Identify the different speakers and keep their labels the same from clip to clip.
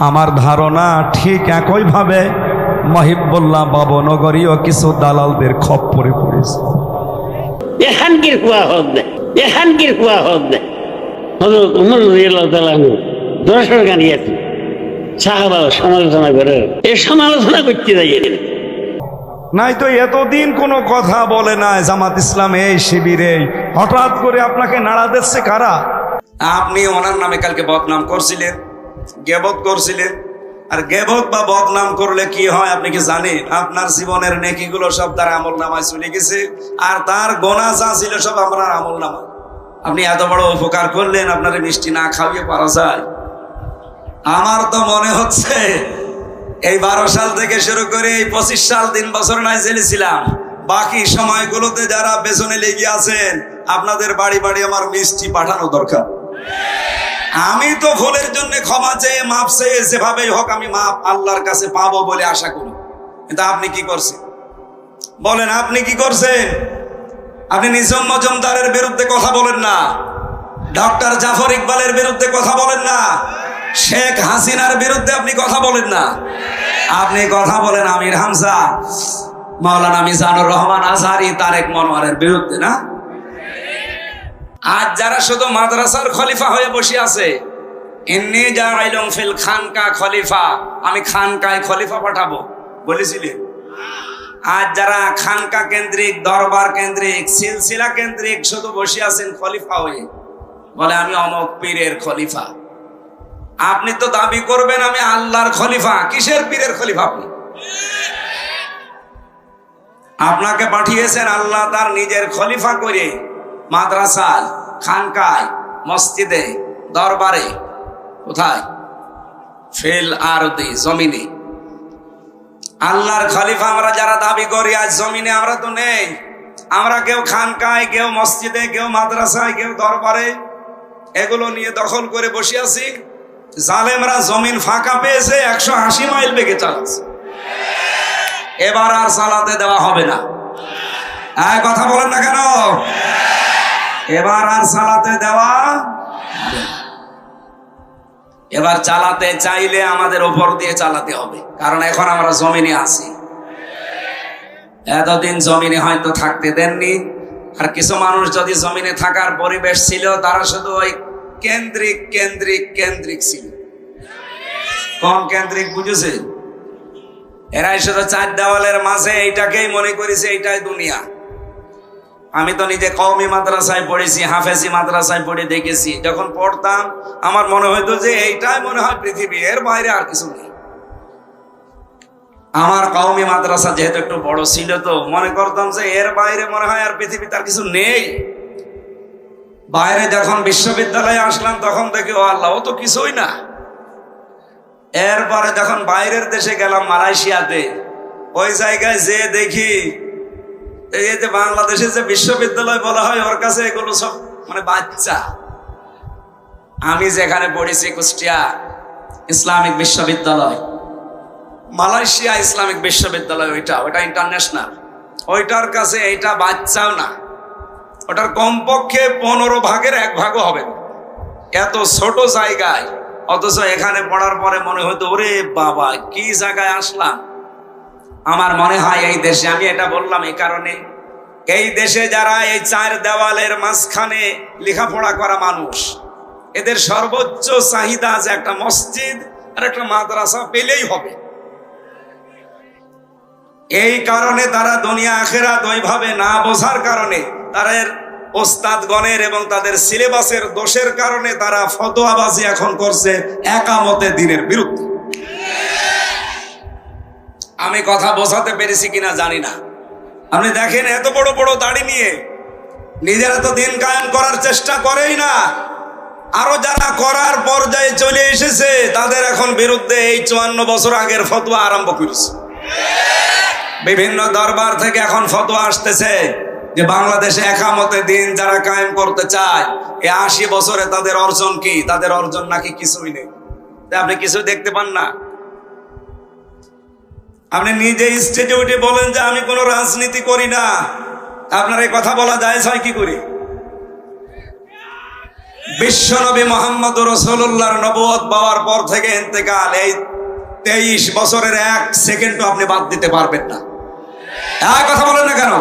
Speaker 1: আমার ধারণা ঠিক একইভাবে মহিবুল্লাহ বাবনগরীও কিছু দালালদের খপ্পরে পড়েছে।
Speaker 2: এখানকার এখানকার হজরত উমর দর্শন সাহাবা সমালোচনা করে এ সমালোচনা করতে যাই
Speaker 1: নাই তো এতদিন কোনো কথা বলে না জামাত ইসলাম এই শিবিরে হঠাৎ করে আপনাকে নাড়া দিচ্ছে কারা? আপনি ওনার নামে কালকে বদনাম করছিলেন। গেবত করছিলেন আর গেবত বা বদনাম করলে কি হয় আপনি কি জানেন? আপনার জীবনের নেকিগুলো সব তার আমল নামায় চলে গেছে, আর তার গোনা যা ছিল সব আপনার আমল নামায়। আপনি এত বড় উপকার করলেন, আপনার মিষ্টি না খাওয়িয়ে পারা যায়। আমার তো মনে হচ্ছে, এই বারো সাল থেকে শুরু করে এই পঁচিশ সাল তিন বছর নয় জেলেছিলাম। বাকি সময়গুলোতে যারা পেছনে লেগে আছেন, আপনাদের বাড়ি বাড়ি আমার মিষ্টি পাঠানো দরকার। আমি তো ভুলের জন্য ক্ষমা চেয়ে মাপ চেয়ে যেভাবে হোক আমি মাপ আল্লাহর কাছে পাবো বলে আশা করি। কিন্তু আপনি কি করছেন? বলেন, আপনি কি করছেন? আপনি নিজম মজুমদারের বিরুদ্ধে কথা বলেন না। ডক্টর জাফর ইকবালের বিরুদ্ধে কথা বলেন না। শেখ হাসিনার বিরুদ্ধে আপনি কথা বলেন না। আপনি কথা বলেন আমির হামজা, মাওলানা মিজানুর রহমান আজহারি তারেক মনোয়ারের বিরুদ্ধে, না? আজ যারা শুধু মাদ্রাসার খলিফা হয়ে বসে আছে এমনি যা আইলং ফিল খানকা খলিফা আমি খানকায় খলিফা পাঠাবো। বলেছিলেন। আজ যারা খানকা কেন্দ্রিক, দরবার কেন্দ্রিক, সিলসিলা কেন্দ্রিক শুধু বসে আছেন খলিফা হয়ে, বলে, আমি অমক পীরের খলিফা। আপনি তো দাবি করবেন আমি আল্লাহর খলিফা। কিসের পীরের খলিফা আপনি? আপনাকে পাঠিয়েছেন আল্লাহ তার নিজের খলিফা করে। মাদ্রাসায়, খানকায়, মসজিদে, দরবারে, কোথায়? ফেল আর জমিনে। আল্লাহর খলিফা আমরা যারা দাবি করি, আজ জমিনে আমরা তো নেই। আমরা কেউ খানকায়, কেউ মসজিদে, কেউ মাদ্রাসায়, কেউ দরবারে এগুলো নিয়ে দখল করে বসে আছি। জালেমরা জমিন ফাঁকা পেয়েছে, একশো আশি মাইল বেগে চালাচ্ছে। এবার আর চালাতে দেওয়া হবে না। হ্যাঁ কথা বলেন না কেন? এবার আর চালাতে দেওয়া এবার চালাতে চাইলে আমাদের ওপর দিয়ে চালাতে হবে। কারণ এখন আমরা জমিনে আছি। এতদিন জমিনে হয়তো থাকতে দেননি। আর কিছু মানুষ যদি জমিনে থাকার পরিবেশ ছিল, তারা শুধু ওই কেন্দ্রিক কেন্দ্রিক কেন্দ্রিক ছিল। কম কেন্দ্রিক বুঝেছে? এরাই শুধু চার দেওয়ালের মাঝে এইটাকেই মনে করেছে, এইটাই দুনিয়া। আমি তো নিজে কওমি মাদ্রাসায় পড়েছি, হাফেজি মাদ্রাসায় পড়ে দেখেছি। যখন পড়তাম, আমার মনে হইতো যে এইটাই মনে হয় পৃথিবী এর বাইরে আর কিছু নেই। আমার কওমি মাদ্রাসা যেহেতু একটু বড় ছিল তো, মনে করতাম যে এর বাইরে মনে হয় আর পৃথিবী তার কিছু নেই। বাইরে যখন বিশ্ববিদ্যালয়ে আসলাম, তখন দেখি, ও আল্লাহ তো কিছুই না। এরপরে যখন বাইরের দেশে গেলাম, মালয়েশিয়াতে, ওই জায়গায় যে দেখি এই যে বাংলাদেশে যে বিশ্ববিদ্যালয় বলা হয়, ওর কাছে এগুলো সব মানে বাচ্চা। আমি যেখানে পড়েছি কুষ্টিয়া, ইসলামিক বিশ্ববিদ্যালয়। মালয়েশিয়া ইসলামিক বিশ্ববিদ্যালয় ওইটা ওইটা ইন্টারন্যাশনাল ওইটার কাছে এইটা বাচ্চাও না। ওটার কমপক্ষে পনেরো ভাগের এক ভাগও হবে এত ছোট জায়গায়, অথচ এখানে পড়ার পরে মনে হতো, ওরে বাবা, কি জায়গায় আসলাম? আমার মনে হয় এই দেশে, আমি এটা বললাম এই কারণে, এই দেশে যারা এই চার দেওয়ালের মাঝখানে লেখাপড়া করা মানুষ, এদের সর্বোচ্চ চাহিদা আছে একটা মসজিদ আর একটা মাদ্রাসা পেলেই হবে। এই কারণে তারা দুনিয়া আখেরাত ওইভাবে না বোঝার কারণে, তাদের ওস্তাদগণের এবং তাদের সিলেবাসের দোষের কারণে তারা ফতোয়াবাজি এখন করছে একামতে দিনের বিরুদ্ধে। আমি কথা বোঝাতে পেরেছি কিনা জানি না। আপনি দেখেন এত বড় বড় দাড়ি নিয়ে নিজেরা তো দিন কায়েম করার চেষ্টা করেই না। আরও যারা করার পর্যায়ে চলে এসেছে, তাদের এখন বিরুদ্ধে এই চুয়ান্ন বছর আগের ফতোয়া আরম্ভ করেছে। বিভিন্ন দরবার থেকে এখন ফতোয়া আসতেছে যে বাংলাদেশে একামতে দিন যারা কায়েম করতে চায় এই আশি বছরে তাদের অর্জন কি? তাদের অর্জন নাকি কিছুই নেই। আপনি কিছু দেখতে পান না? আপনি নিজে স্টেজে উঠে বলেন যে আমি কোনো রাজনীতি করি না। আপনার এই কথা বলা যায় হয় কি করি? বিশ্বনবী মোহাম্মদ রসুল্লাহর নবুয়ত পাওয়ার পর থেকে ইন্তেকাল, এই তেইশ বছরের এক সেকেন্ডও আপনি বাদ দিতে পারবেন না। এক কথা বলেন না কেন?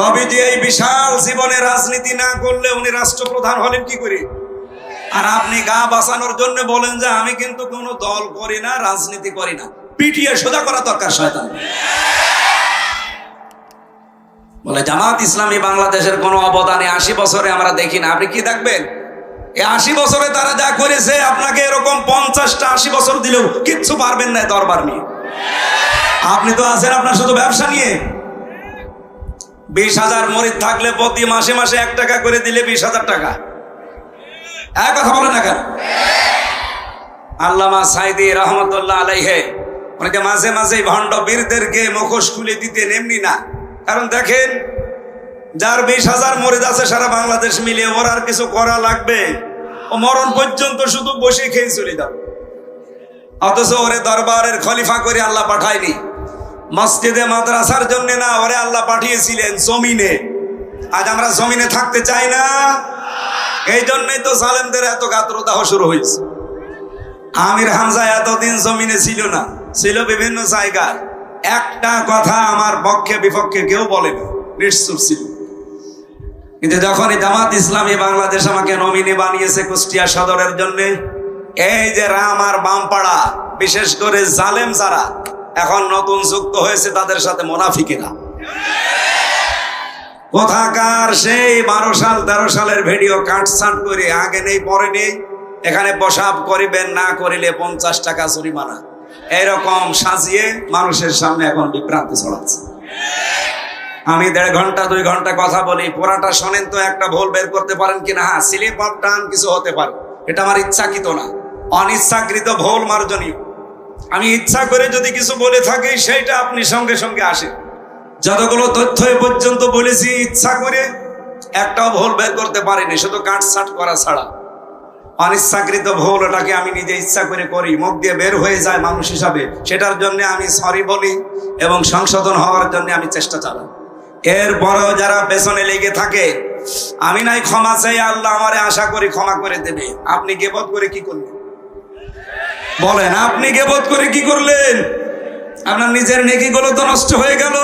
Speaker 1: নবীজি এই বিশাল জীবনে রাজনীতি না করলে উনি রাষ্ট্রপ্রধান হলেন কি করে? আর আপনি গা বাঁচানোর জন্য বলেন যে আমি কিন্তু কোনো দল করি না, রাজনীতি করি না। পিটিয়ে সোজা করা দরকার শয়তান। বলে, জামাত ইসলামী বাংলাদেশের কোনো অবদানে আশি বছরে আমরা দেখি না। আপনি কি দেখবেন? এই আশি বছরে তারা যা করেছে, আপনাকে এরকম পঞ্চাশটা আশি বছর দিলেও কিচ্ছু পারবেন না দরবার নিয়ে। আপনি তো আছেন আপনার শুধু ব্যবসা নিয়ে। বিশ হাজার মরিদ থাকলে প্রতি মাসে মাসে এক টাকা করে দিলে বিশ হাজার টাকা। এক কথা বলে না কেন? আল্লামা সাইদি রহমতুল্লাহ আলাইহে অনেকে মাঝে মাঝে ভণ্ড বীরদেরকে মুখোশ খুলে দিতেন, এমনি না। কারণ দেখেন, যার বিশ হাজার মরিদ আছে সারা বাংলাদেশ মিলিয়ে, ওর আর কিছু করা লাগবে। ও মরণ পর্যন্ত শুধু বসে খেয়ে চলে যাবে। অথচ ওরে দরবারের খলিফা করে আল্লাহ পাঠায়নি। মসজিদে, মাদ্রাসার জন্য না, ওরে আল্লাহ পাঠিয়েছিলেন জমিনে। আজ আমরা জমিনে থাকতে চাই না। এই জন্যই তো সালেমদের এত গাত্রদাহ শুরু হয়েছে। আমির হামজা এতদিন জমিনে ছিল না। ছিল বিভিন্ন জায়গায়। একটা কথা আমার পক্ষে বিপক্ষে কেউ বলে না নিশ্চুপ ছিল। কিন্তু যখনই জামাত ইসলামী বাংলাদেশ আমাকে নমিনি বানিয়েছে কুষ্টিয়া সদরের জন্য, এই যে রাম আর বামপাড়া, বিশেষ করে জালেম যারা, এখন নতুন যুক্ত হয়েছে তাদের সাথে মোনাফিকেরা। কোথাকার সেই বারো সাল, তেরো সালের ভিডিও কাটছাট করে আগে নেই, পরে নেই, এখানে প্রসাব করিবেন, না করিলে পঞ্চাশ টাকা জরিমানা। এরকম সাজিয়ে মানুষের সামনে এখন বিভ্রান্তি ছড়াচ্ছে। আমি দেড় ঘণ্টা, দুই ঘণ্টা কথা বলি পুরাটা শোনেন তো, একটা ভুল বের করতে পারেন কিনা? হ্যাঁ স্লিপ অফ টান কিছু হতে পারে। এটা আমার ইচ্ছাকৃত না। অনিচ্ছাকৃত ভুল মার্জনীয়। আমি ইচ্ছা করে যদি কিছু বলে থাকি, সেইটা আপনি সঙ্গে সঙ্গে আসে। যতগুলো তথ্য এ পর্যন্ত বলেছি, ইচ্ছা করে একটাও ভুল বের করতে পারিনি, শুধু কাটছাট করা ছাড়া। অনিচ্ছাকৃত ভুল ওটাকে আমি নিজে ইচ্ছা করে করি, মুখ দিয়ে বের হয়ে যায় মানুষ হিসাবে। সেটার জন্য আমি সরি বলি এবং সংশোধন হওয়ার জন্য আমি চেষ্টা চালাই। এরপরেও যারা পেছনে লেগে থাকে, আমি নাই ক্ষমা চাই, আল্লাহ আমারে আশা করি ক্ষমা করে দেবে। আপনি গেবত করে কি করলেন? বলেন, আপনি গেবত করে কি করলেন? আপনার নিজের নেকিগুলো তো নষ্ট হয়ে গেল,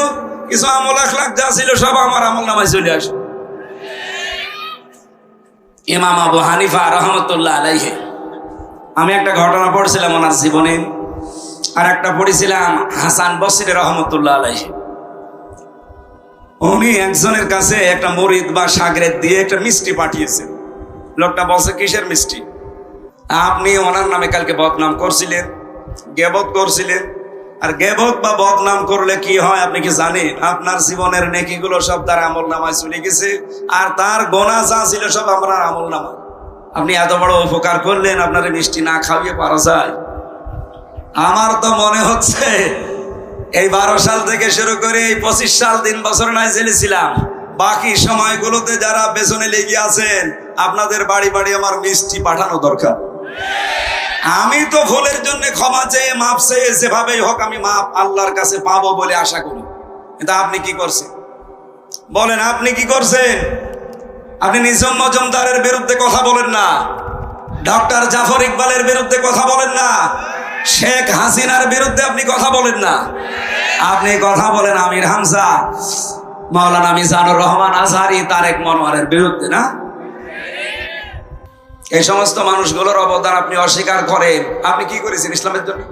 Speaker 1: কিছু আমল আখলাখ যা ছিল সব আমার আমল নামায় চলে আসে। ইমাম আবু হানিফা রহমতুল্লাহ আলাইহে। আমি একটা ঘটনা পড়ছিলাম ওনার জীবনে, আর একটা পড়েছিলাম হাসান বসির রহমতুল্লাহ আলাইহে। উনি একজনের কাছে একটা মরিদ বা সাগরের দিয়ে একটা মিষ্টি পাঠিয়েছেন। লোকটা বলছে, কিসের মিষ্টি? আপনি ওনার নামে কালকে বদনাম করছিলেন, গেবত করছিলেন আর গেবত বা বদনাম করলে কি হয় আপনি কি জানেন? আপনার জীবনের নেকিগুলো সব তার আমল নামায় চলে গেছে, আর তার গোনা যা ছিল সব আমরা আমল নামা আপনি এত বড় উপকার করলেন, আপনার মিষ্টি না খাওয়িয়ে পারা যায়। আমার তো মনে হচ্ছে, এই বারো সাল থেকে শুরু করে এই পঁচিশ সাল তিন বছর নয় জেলেছিলাম। বাকি সময়গুলোতে যারা পেছনে লেগে আছেন, আপনাদের বাড়ি বাড়ি আমার মিষ্টি পাঠানো দরকার। আমি তো ভুলের জন্য ক্ষমা চেয়ে, মাপ চেয়ে যেভাবেই হোক আমি মাপ আল্লাহর কাছে পাবো বলে আশা করি। কিন্তু আপনি কি করছেন? বলেন, আপনি কি করছেন? আপনি নিজম মজুমদারের বিরুদ্ধে কথা বলেন না। ডক্টর জাফর ইকবালের বিরুদ্ধে কথা বলেন না। শেখ হাসিনার বিরুদ্ধে আপনি কথা বলেন না। আপনি কথা বলেন আমির হামজা, মাওলানা মিজানুর রহমান আজহারি, তারেক মনোয়ারের বিরুদ্ধে, না? এই সমস্ত মানুষগুলোর অবদান আপনি অস্বীকার করেন। আপনি কি করেছেন ইসলামের জন্য?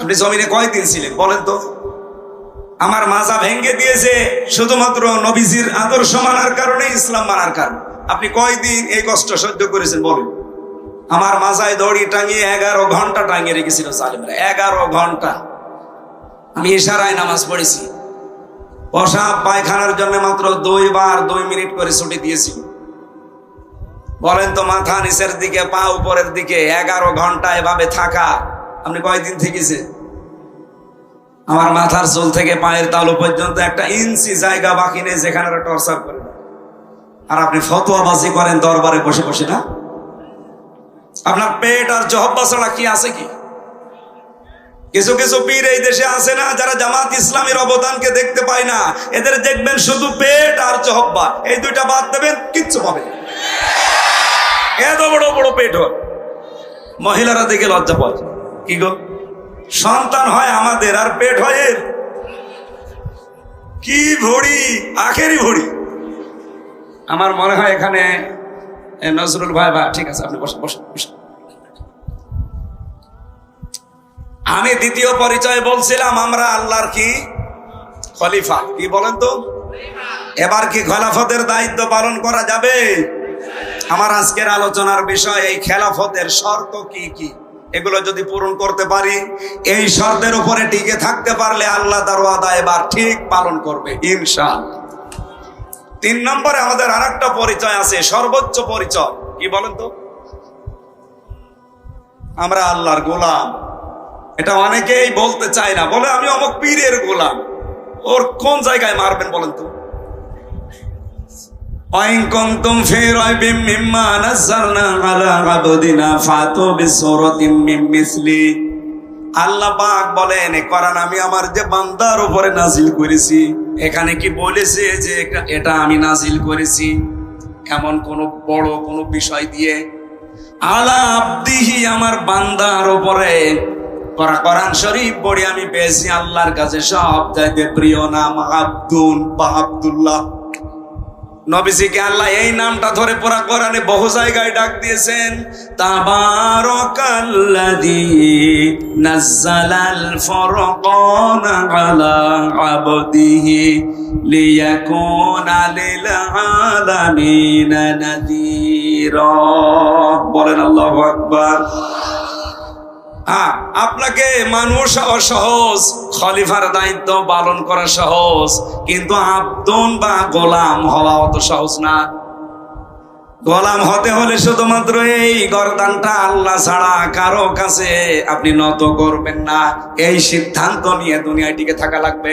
Speaker 1: আপনি জমিনে কয়দিন ছিলেন? বলেন তো। আমার মাজা ভেঙ্গে দিয়েছে শুধুমাত্র নবীজির আদর্শ মানার কারণে, ইসলাম মানার কারণ। আপনি কয়দিন এই কষ্ট সহ্য করেছেন? বলেন। আমার মাজায় দড়ি টাঙিয়ে এগারো ঘণ্টা টাঙিয়ে রেখেছিল সালিমরা এগারো ঘণ্টা। আমি ইশারায় নামাজ পড়েছি। প্রসাব পায়খানার জন্য মাত্র দুইবার দুই মিনিট করে ছুটি দিয়েছি। বলেন তো মাথা নিচের দিকে, পা উপরের দিকে, এগারো ঘণ্টা এভাবে থাকা। আপনি কয়দিন থেকেছে? আমার মাথার চুল থেকে পায়ের তালু পর্যন্ত একটা ইঞ্চি জায়গা বাকি নেই যেখানে টর্চার করে আর আপনি ফতোয়াবাজি করেন দরবারে বসে বসে, না? আপনার পেট আর জহব্বা ছাড়া কি আছে কি? কিছু কিছু পীর এই দেশে আছে না, যারা জামাত ইসলামের অবদানকে দেখতে পায় না। এদের দেখবেন শুধু পেট আর জহব্বা এই দুইটা বাদ দেবেন, কিচ্ছু পাবে না। এত বড় বড় পেট হয়। মহিলারা দেখে লজ্জা পায় কি গো? সন্তান হয় আমাদের, আর পেট হয় এর। কি ভড়ি? আখেরই ভড়ি। আমার মনে হয় এখানে নজরুল ভাই, বা, ঠিক আছে, আপনি বসেন বসেন। আমি দ্বিতীয় পরিচয় বলছিলাম, আমরা আল্লাহর কি? খলিফা। কি বলেন তো? এবার কি খেলাফতের দায়িত্ব পালন করা যাবে? আমার আজকের আলোচনার বিষয়, এই খেলাফতের শর্ত কি কি? এগুলো যদি পূরণ করতে পারি, এই শর্তের উপরে টিকে থাকতে পারলে আল্লাহ তার এবার ঠিক পালন করবে, ইনশাআল্লাহ। তিন নম্বরে আমাদের আর পরিচয় আছে, সর্বোচ্চ পরিচয়। কি বলেন তো? আমরা আল্লাহর গোলাম। এটা অনেকেই বলতে চায় না, বলে আমি অমুক পীরের গোলাম। ওর কোন জায়গায় মারবেন বলেন তো? وإن كنتم في ريب مما نزلنا على عبدنا فاتوا بسورة من مثله আল্লাহ পাক বলেন এ কোরআন আমি আমার যে বান্দার উপরে নাজিল করেছি এখানে কি বলেছে যে এটা- এটা আমি নাজিল করেছি এমন কোন বড় কোন বিষয় দিয়ে আলা আব্দিহি আমার বান্দার উপরে কোরআন- কোরআন শরীফ পড়ে আমি পেয়েছি আল্লাহর কাছে সব চাইতে প্রিয় নাম আব্দুল বা আব্দুল্লাহ নবীজিকে আল্লাহ এই নামটা ধরে পুরা কোরআনে বহু জায়গায় ডাক দিয়েছেন। তাবারাকাল্লাযী নাযালাল ফুরকানা আলা আবদিহি লিয়াকুনা লিল আলামিনা নাযীরা। বলেন আল্লাহু আকবার। হ্যাঁ, আপনাকে মানুষ অসহজ খলিফার দায়িত্ব পালন করা সহজ, কিন্তু আব্দন বা গোলাম হওয়া অত সহজ না। গোলাম হতে হলে শুধুমাত্র এই গরদানটা আল্লাহ ছাড়া কারও কাছে আপনি নত করবেন না। এই সিদ্ধান্ত নিয়ে দুনিয়ায় টিকে থাকা লাগবে।